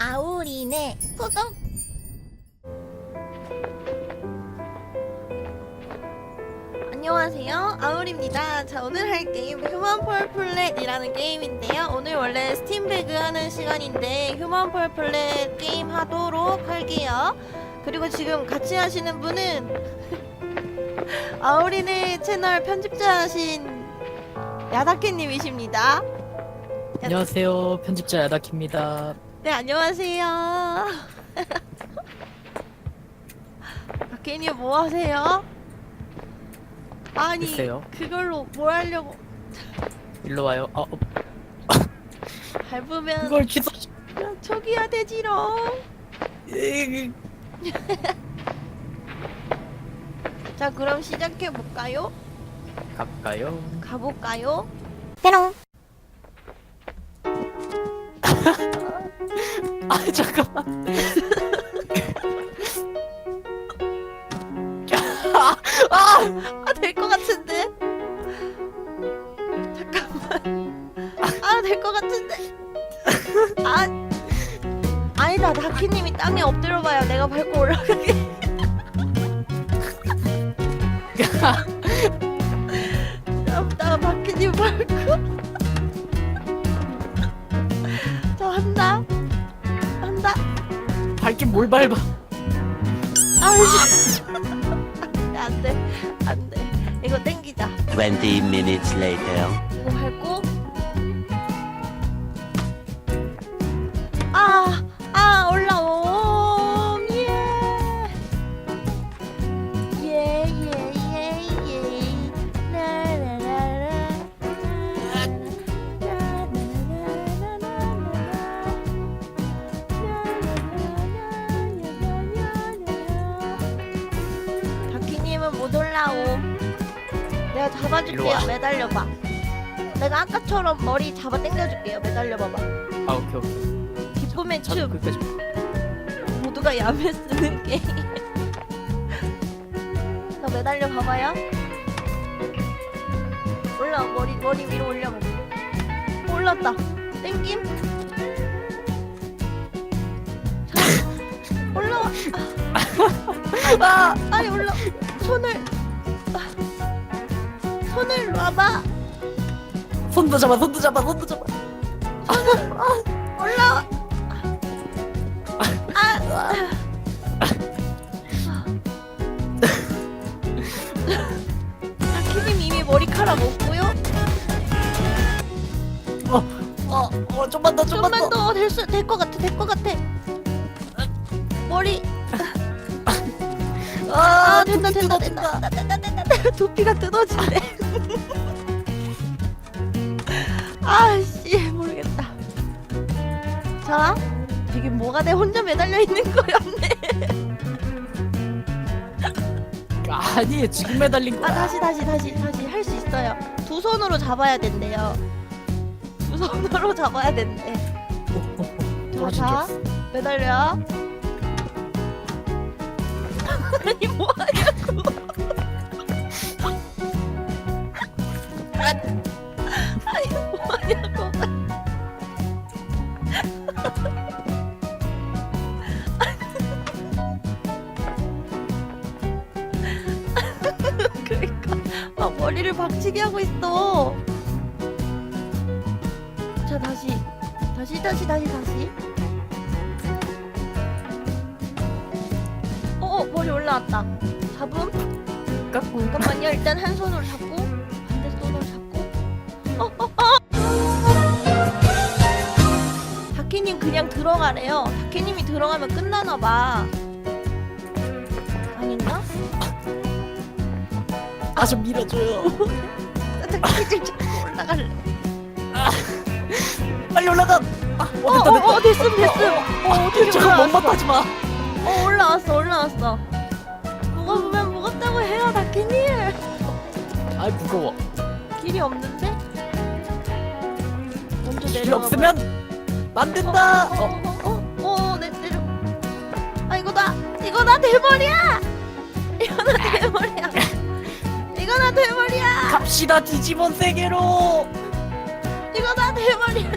아오리네. 구독 안녕하세요. 아울입니다. 자 오늘 할 게임 휴먼 펄플렛이라는 게임인데요. 오늘 원래 스팀배그 하는 시간인데 휴먼 펄플렛 게임 하도록 할게요. 그리고 지금 같이 하시는 분은 아우리네 채널 편집자신 야다케님이십니다. 안녕하세요. 편집자 야다키입니다. 네 안녕하세요. 박해님 뭐 하세요? 아니 글쎄요. 그걸로 뭘 하려고 일로 와요. 어, 어, 밟으면 그걸 취소. 초기화 되지롱. 자 그럼 시작해 볼까요? 갈까요? 가볼까요? 아 잠깐만. 아, 아 아 될 것 같은데. 잠깐만. 아, 될 것 같은데. 아, 아니다. 다키님이 땅에 엎드려봐야 내가 밟고 올라가게. 새끼 뭘 밟아. 아이씨. 안돼 안돼. 이거 땡기자. 20 minutes later. 이거 밟고? 못 올라오. 내가 잡아줄게요. 매달려봐. 내가 아까처럼 머리 잡아 당겨줄게요. 매달려봐봐. 아 오케이 오케이 기쁨의 자, 춤. 끝까지 모두가 야매 쓰는 게임. 너 매달려 봐봐요. 올라 머리 머리 위로 올려봐. 올랐다. 땡김. 올라와. 아, 아니 올라. 손을 아, 손을 놔봐. 손도 잡아 손도 잡아 손도 잡아. 올라와. 아. 키님 이미 머리카락 없고요. 어어 좀만 더 좀만, 좀만 더. 더 될수 될 것 같아 될 것 같아. 머리 아 된다 된다 된다 된다 된다 된다 두피가 뜯어지네. 아씨 모르겠다. 자 이게 뭐가 돼 혼자 매달려 있는 거였네. 아니 지금 매달린 아 거야. 다시 다시 다시 다시 할 수 있어요. 두 손으로 잡아야 된대요. 두 손으로 잡아야 된대. 떨어진 줄 자, 알았어. 매달려. 아니 뭐하냐고. 아니 뭐하냐고. 그러니까 막 머리를 박치게 하고 있어. 자 다시 다시 다시 다시 다시. 어, 어 머리 올라왔다. 잡음. 깎고 잠깐만요. 일단 한 손으로 잡고 반대 손으로 잡고. 어, 어, 어. 다키님 그냥 들어가래요. 다키님이 들어가면 끝나나 봐. 아닌가? 아 좀 밀어줘요. 다키님 자꾸 올라갈래. 빨리 올라가. 아, 어, 어, 어, 됐다, 됐다. 어, 됐음, 됐음. 어, 어떻게 잠깐 올라왔어? 못mat하지 마. 어, 올라왔어, 올라왔어. 무거우면 무겁다고 해요, 다키님. 아이 무거워. 길이 없는데? 먼저 길 내려가. 없으면 안 된다. 어, 어, 어, 어, 어, 내 내려. 아 이거다, 이거다 대머리야. 이거다 대머리야. 이거다 대머리야. 갑시다 디지몬 세계로. 이거다 대머리야.